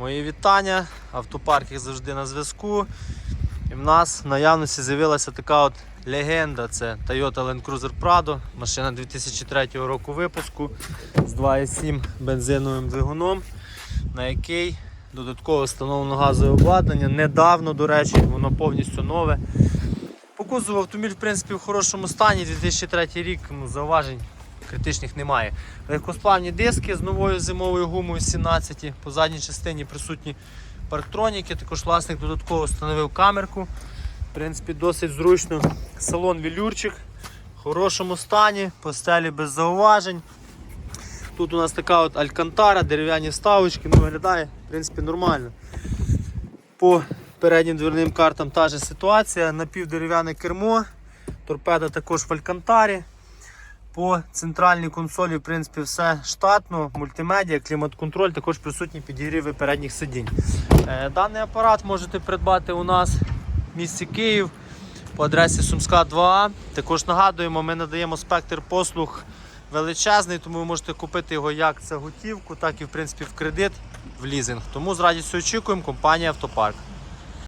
Мої вітання. Автопарк як завжди на зв'язку. І в нас в наявності з'явилася така от легенда. Це Toyota Land Cruiser Prado. Машина 2003 року випуску з 2,7 бензиновим двигуном, на який додатково встановлено газове обладнання. Недавно, до речі, воно повністю нове. По кузову автомобіль в принципі в хорошому стані. 2003 рік зауважень критичних немає. Легкосплавні диски з новою зимовою гумою 17. По задній частині присутні парктроніки. Також власник додатково встановив камерку. В принципі, досить зручно. Салон вілюрчик в хорошому стані, по стелі без зауважень. Тут у нас така от алькантара, дерев'яні вставочки, ну виглядає в принципі нормально. По переднім дверним картам та же ситуація. Напівдерев'яне кермо, торпеда також в алькантарі. По центральній консолі, в принципі, все штатно, мультимедіа, клімат-контроль, також присутні підігріви передніх сидінь. Е, Даний апарат можете придбати у нас в місті Київ по адресі Сумська 2А. Також нагадуємо, ми надаємо спектр послуг величезний, тому ви можете купити його як за готівку, так і в принципі в кредит, в лізинг. Тому з радістю очікуємо компанія Автопарк.